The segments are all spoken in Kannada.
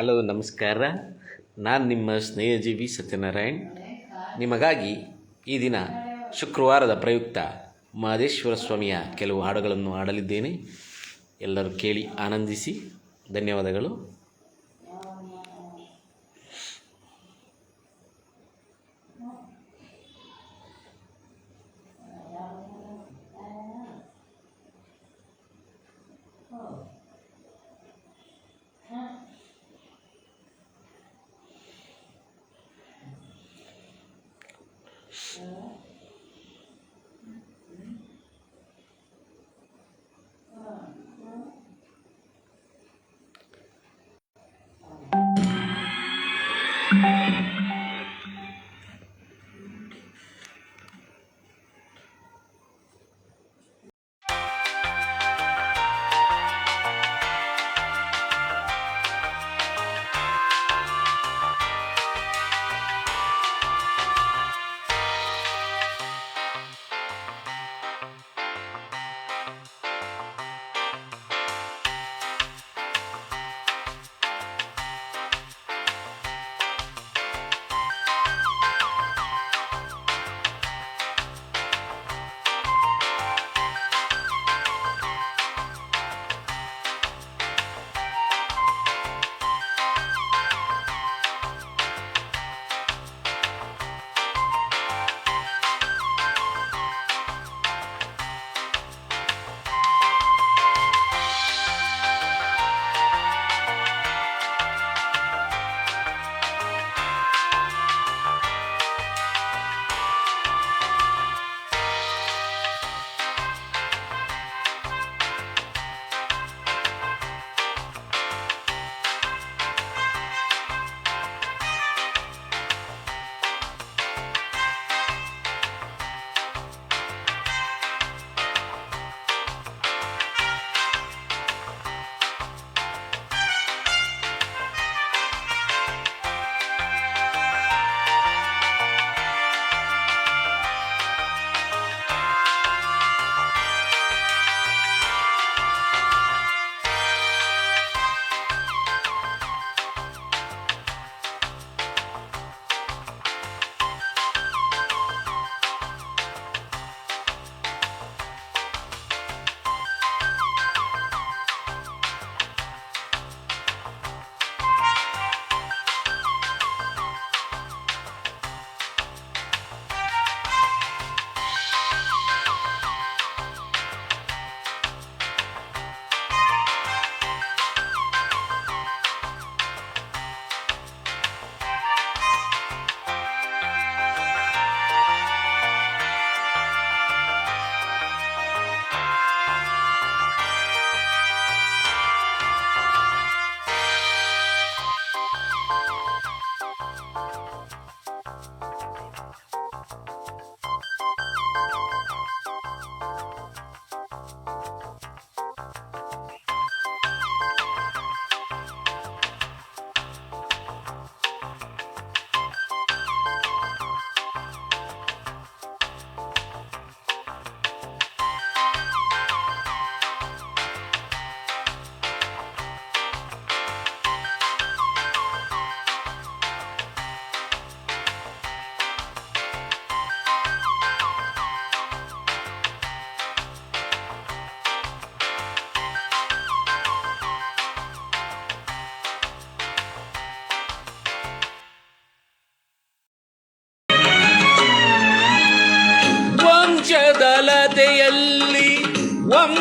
ಹಲೋ, ನಮಸ್ಕಾರ. ನಾನು ನಿಮ್ಮ ಸ್ನೇಹಜೀವಿ ಸತ್ಯನಾರಾಯಣ್. ನಿಮಗಾಗಿ ಈ ದಿನ ಶುಕ್ರವಾರದ ಪ್ರಯುಕ್ತ ಮಹದೇಶ್ವರ ಸ್ವಾಮಿಯ ಕೆಲವು ಹಾಡುಗಳನ್ನು ಹಾಡಲಿದ್ದೇನೆ. ಎಲ್ಲರೂ ಕೇಳಿ ಆನಂದಿಸಿ. ಧನ್ಯವಾದಗಳು.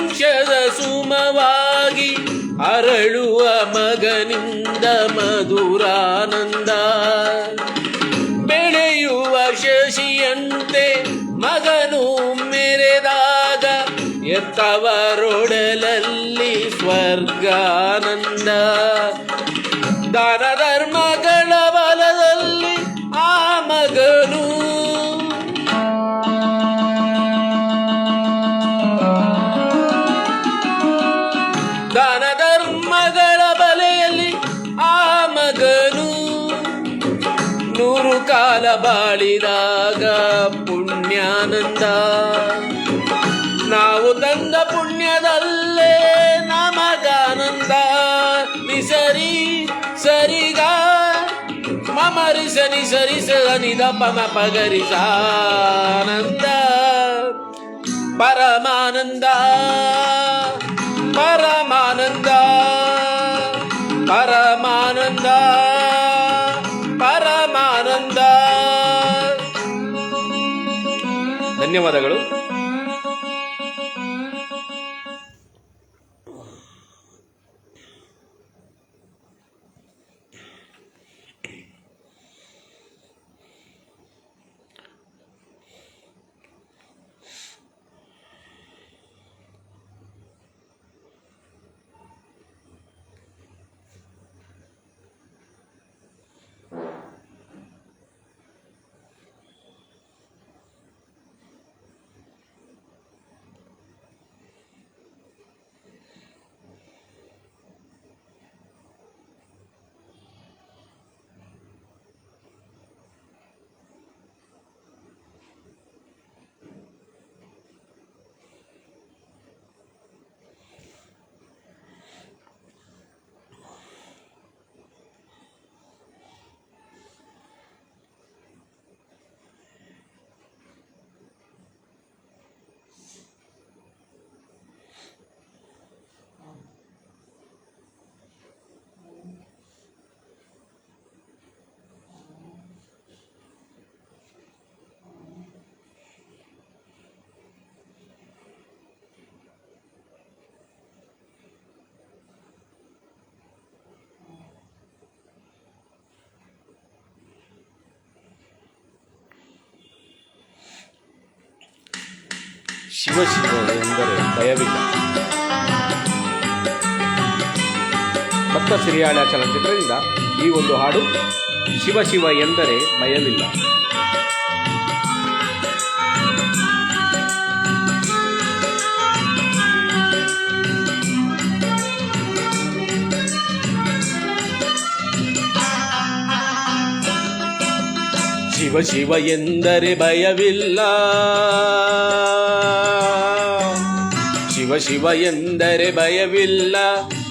ವಂಶದ ಸುಮವಾಗಿ ಅರಳುವ ಮಗನಿಂದ ಮಧುರಾನಂದ. ಬೆಳೆಯುವ ಶಶಿಯಂತೆ ಮಗನು ಮೆರೆದಾಗ ಎತ್ತವರೊಡಲಲ್ಲಿ ಸ್ವರ್ಗಾನಂದ. ದಾನ ಸನಿ ಸರಿ ಸನಿ ಪಮ ಸಾನಂದ ಪರಮಾನಂದ ಪರಮಾನಂದ ಪರಮಾನಂದ ಪರಮಾನಂದ. ಧನ್ಯವಾದಗಳು. ಶಿವ ಶಿವ ಎಂದರೆ ಭಯವಿಲ್ಲ. ಭಕ್ತ ಸಿರಿಯಾಳ ಚಲನಚಿತ್ರದಿಂದ ಈ ಒಂದು ಹಾಡು ಶಿವ ಶಿವ ಎಂದರೆ ಭಯವಿಲ್ಲ. ಶಿವ ಶಿವ ಎಂದರೆ ಭಯವಿಲ್ಲ. ಶಿವ ಶಿವ ಎಂದರೆ ಭಯವಿಲ್ಲ.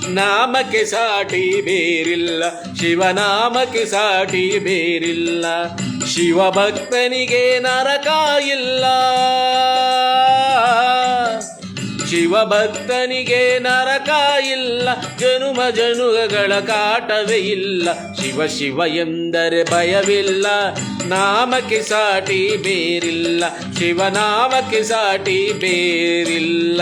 ನಾಮಕ್ಕೆ ಸಾಟಿ ಬೇರಿಲ್ಲ. ಶಿವನಾಮಕ್ಕೆ ಸಾಟಿ ಬೇರಿಲ್ಲ. ಶಿವ ಭಕ್ತನಿಗೆ ನರಕ ಇಲ್ಲ. ಶಿವ ಭಕ್ತನಿಗೆ ನರಕ ಇಲ್ಲ, ಜನುಮ ಜನುಗಗಳ ಕಾಟವೇ ಇಲ್ಲ. ಶಿವ ಶಿವ ಎಂದರೆ ಭಯವಿಲ್ಲ, ನಾಮಕ್ಕೆ ಸಾಟಿ ಬೇರಿಲ್ಲ. ಶಿವನಾಮಕ್ಕೆ ಸಾಟಿ ಬೇರಿಲ್ಲ.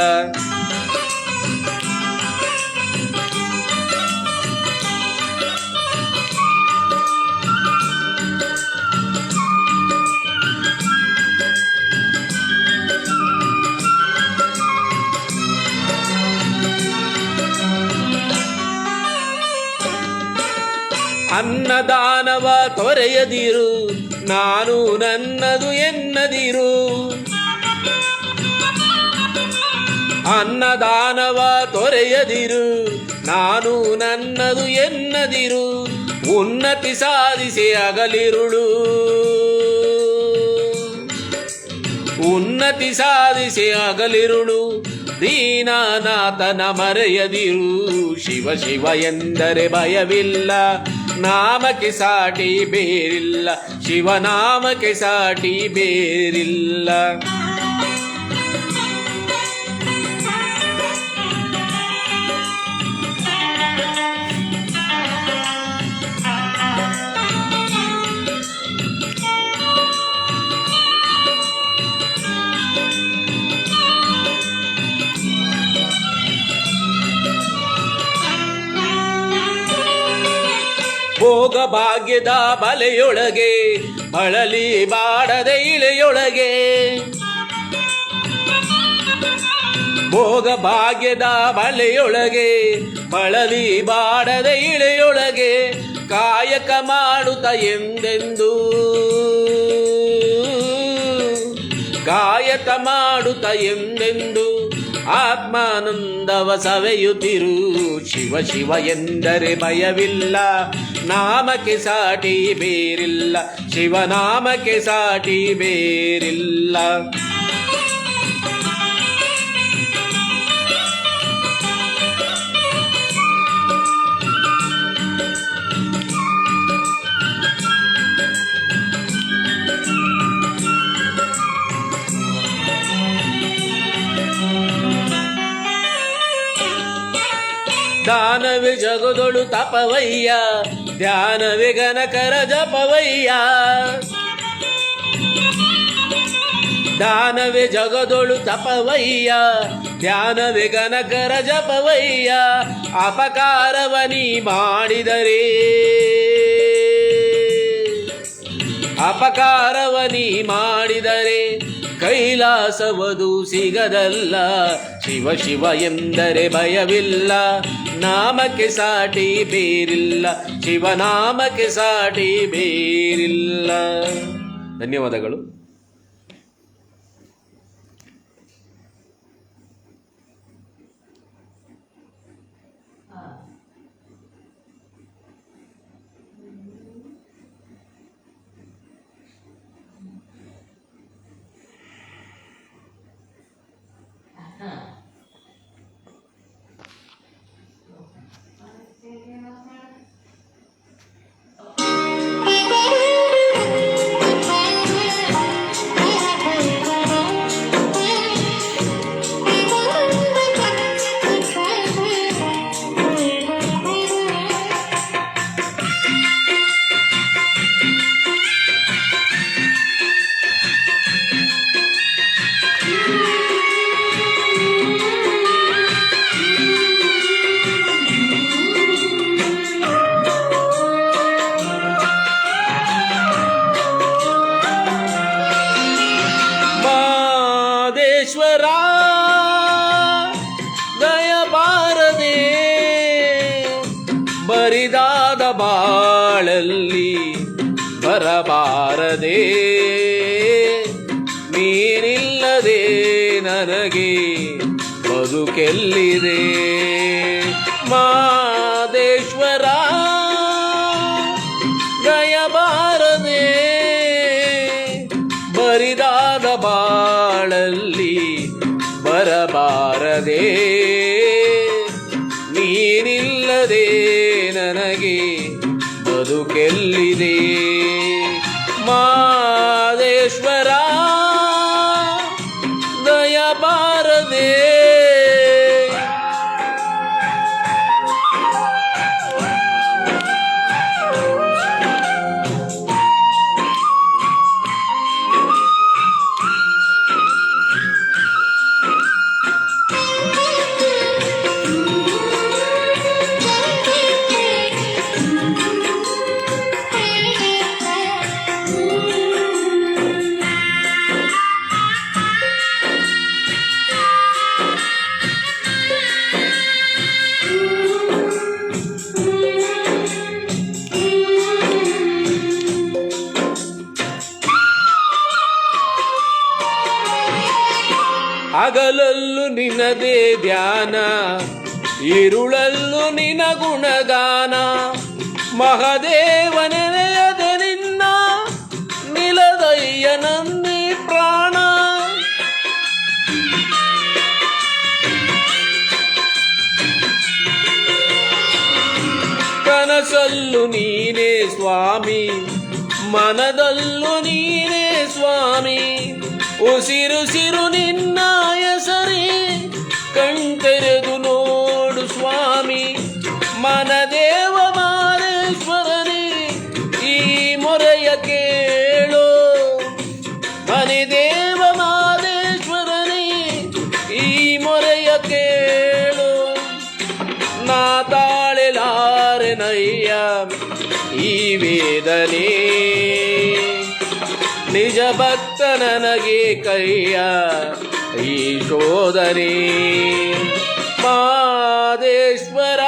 ತೊರೆಯದಿರು. ನಾನು ನನ್ನದು ಎನ್ನದಿರು. ಅನ್ನದಾನವ ತೊರೆಯದಿರು. ನಾನು ನನ್ನದು ಎನ್ನದಿರು. ಉನ್ನತಿ ಸಾಧಿಸಿ ಅಗಲಿರುಳು. ಉನ್ನತಿ ಸಾಧಿಸಿ ಅಗಲಿರುಳು. ದೀನಾನಾಥನ ಮರೆಯದಿರು. ಶಿವ ಶಿವ ಎಂದರೆ ಭಯವಿಲ್ಲ. ನಾಮಕ್ಕೆ ಸಾಟಿ ಬೇರಿಲ್ಲ. ಶಿವನಾಮಕ್ಕೆ ಸಾಟಿ ಬೇರಿಲ್ಲ. ಭೋಗ ಭಾಗ್ಯದ ಬಲೆಯೊಳಗೆ, ಬಳಲಿ ಬಾಡದ ಇಳೆಯೊಳಗೆ ಭೋಗ ಭಾಗ್ಯದ ಬಲೆಯೊಳಗೆ, ಬಳಲಿ ಬಾಡದ ಇಳೆಯೊಳಗೆ ಕಾಯಕ ಮಾಡುತ್ತ ಎಂದೆಂದು. ಕಾಯಕ ಮಾಡುತ್ತ ಎಂದೆಂದು. ಆತ್ಮಾನಂದವ ಸವೆಯುತ್ತಿರು ಶಿವ ಶಿವ ಎಂದರೆ ಭಯವಿಲ್ಲ. ನಾಮಕ್ಕೆ ಸಾಟಿ ಬೇರಿಲ್ಲ. ಶಿವನಾಮಕ್ಕೆ ಸಾಟಿ ಬೇರಿಲ್ಲ. ದಾನವೇ ಜಗದೊಳು ತಪವಯ್ಯ, ಧ್ಯಾನವೇ ಗನಕರ ಜಪವಯ್ಯ. ದಾನವೇ ಜಗದೊಳು ತಪವಯ್ಯ, ಧ್ಯಾನವೇ ಗನಕರ ಜಪವಯ್ಯ. ಅಪಕಾರವ ನೀ ಮಾಡಿದರೆ. ಅಪಕಾರವ ನೀ ಮಾಡಿದರೆ. ಕೈಲಾಸವದು ಸಿಗದಲ್ಲ. ಶಿವ ಶಿವ ಎಂದರೆ ಭಯವಿಲ್ಲ. ನಾಮಕ್ಕೆ ಸಾಟಿ ಬೇರಿಲ್ಲ. ಶಿವನಾಮಕ್ಕೆ ಸಾಟಿ ಬೇರಿಲ್ಲ. ಧನ್ಯವಾದಗಳು. ಬರಬಾರದೆ ನೀನಿಲ್ಲದೆ ನನಗೆ ಬದುಕೆಲ್ಲಿದೆ? ಮಾದೇಶ್ವರ ಗಯಬಾರದೆ ಬರಿದಾದ ಬಾಳಲ್ಲಿ ಬರಬಾರದೆ? ನೀನಿಲ್ಲದೆ ನನಗೆ ಬದುಕೆಲ್ಲಿದೆ? ಹಗಲಲ್ಲೂ ನಿನ್ನದೇ ಧ್ಯಾನ, ಇರುಳಲ್ಲೂ ನಿನ ಗುಣಗಾನ. ಮಹದೇವನೆನೆಯದ ನಿನ್ನ, ನಿಲದಯ್ಯ ನಂದಿ ಪ್ರಾಣ. ಕನಸಲ್ಲೂ ನೀನೇ ಸ್ವಾಮಿ, ಮನದಲ್ಲೂ ನೀನೇ ಸ್ವಾಮಿ. ಉಸಿರುಸಿರು ನಿನ್ನ ಸರಿ ಕಣ್ತೆರೆದು ನೋಡು ಸ್ವಾಮಿ. ಮನದೇವ ಮಾರೇಶ್ವರನೇ ಈ ಮೊರೆಯ ಕೇಳು. ಮನಿದೇವ ಮಾದೇಶ್ವರನೇ ಈ ಮೊರೆಯ ಕೇಳು. ನಾ ತಾಳೆಲಾರೆನಯ್ಯ ಈ ವೇದನೆ. ನಿಜ ಭಕ್ತ ನನಗೆ ಕೈಯ ಈ ಶೋಧನೆ. ಮಾದೇಶ್ವರ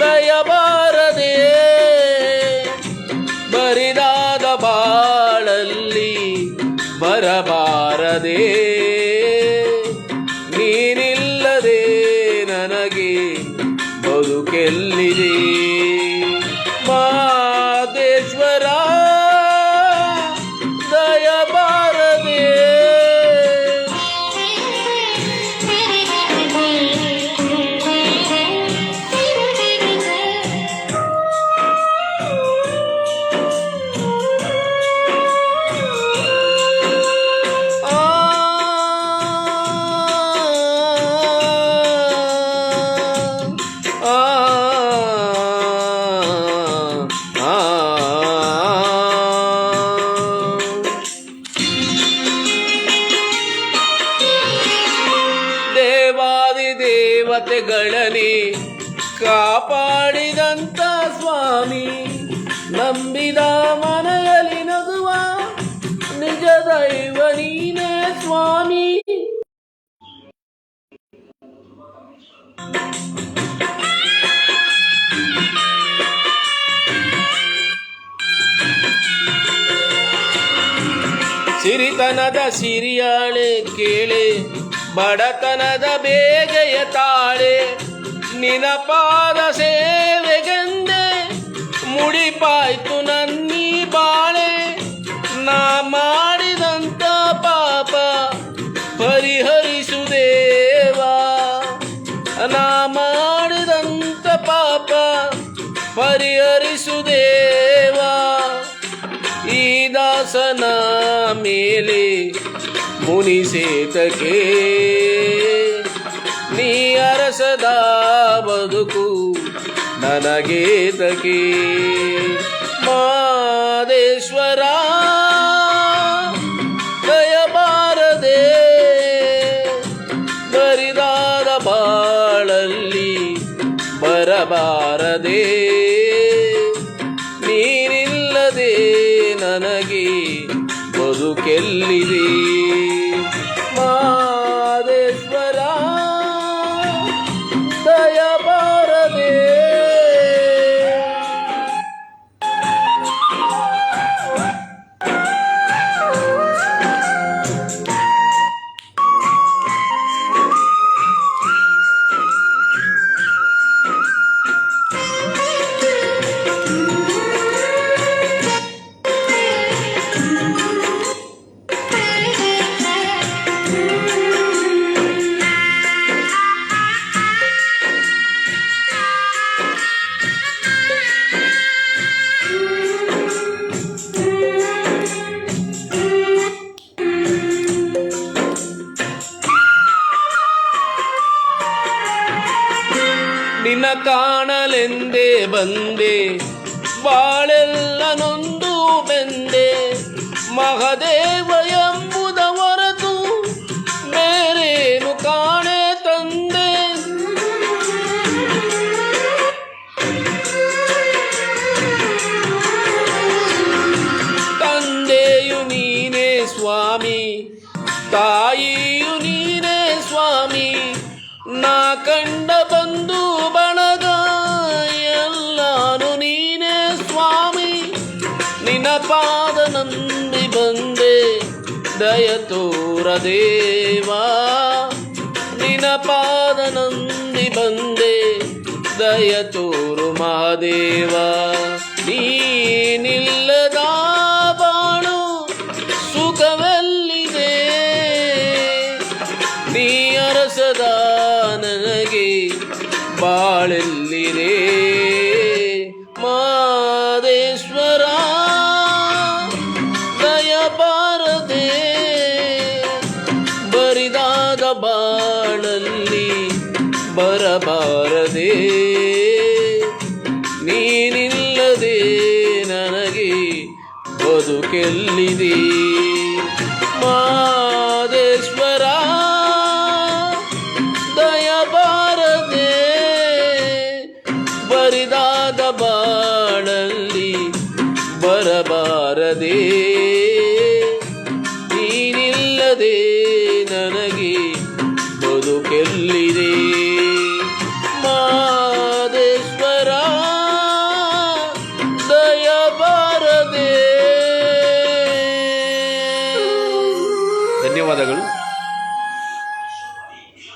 ದಯಬಾರದೆ ಬರಿದಾದ ಬಾಳಲ್ಲಿ ಬರಬಾರದೆ. ಕಥೆಗಳಲ್ಲಿ ಕಾಪಾಡಿದಂತ ಸ್ವಾಮಿ, ನಂಬಿದ ಮನೆಯಲ್ಲಿ ನಗುವ ನಿಜ ದೈವ ನೀನೇ ಸ್ವಾಮಿ. ಸಿರಿತನದ ಸಿರಿಯಾಳೆ ಕೇಳೆ, ಬಡತನದ ಬೇಗೆಯ ತಾ ತಾಳೆ ನಿನಪಾದ ಸೇವೆಗೆಂದೆ ಮುಡಿಪಾಯ್ತು ನನ್ನಿ ಬಾಳೆ ನಾ ಮಾಡಿದಂತ ಪಾಪ ಪರಿಹರಿಸು ದೇವಾ ನಾ ಮಾಡಿದಂತ ಪಾಪ ಪರಿಹರಿಸು ದೇವಾ ಈ ದಾಸನ ಮೇಲೆ ಮುನಿಸೇತಕ್ಕೆ ನೀ ಅರಸದ ಬದುಕು ನನಗೇತಕ್ಕೆ ಮಾದೇಶ್ವರ ದಯಬಾರದೆ ಬರಿದಾದ ಬಾಳಲ್ಲಿ ಬರಬಾರದೆ. ನೀನಿಲ್ಲದೆ ನನಗೆ ಬದುಕೆಲ್ಲಿದೆ? ಮಹದೇವ ದಯ ತೋರ ದೇವಾ ನಿನ್ನ ಪಾದ ನಂದಿ ಬಂದೆ ದಯ ತೋರು ಮಹಾದೇವ. ನೀನಿಲ್ಲದ ಬದುಕೆಲ್ಲಿದೆ ಮಾದೇಶ್ವರ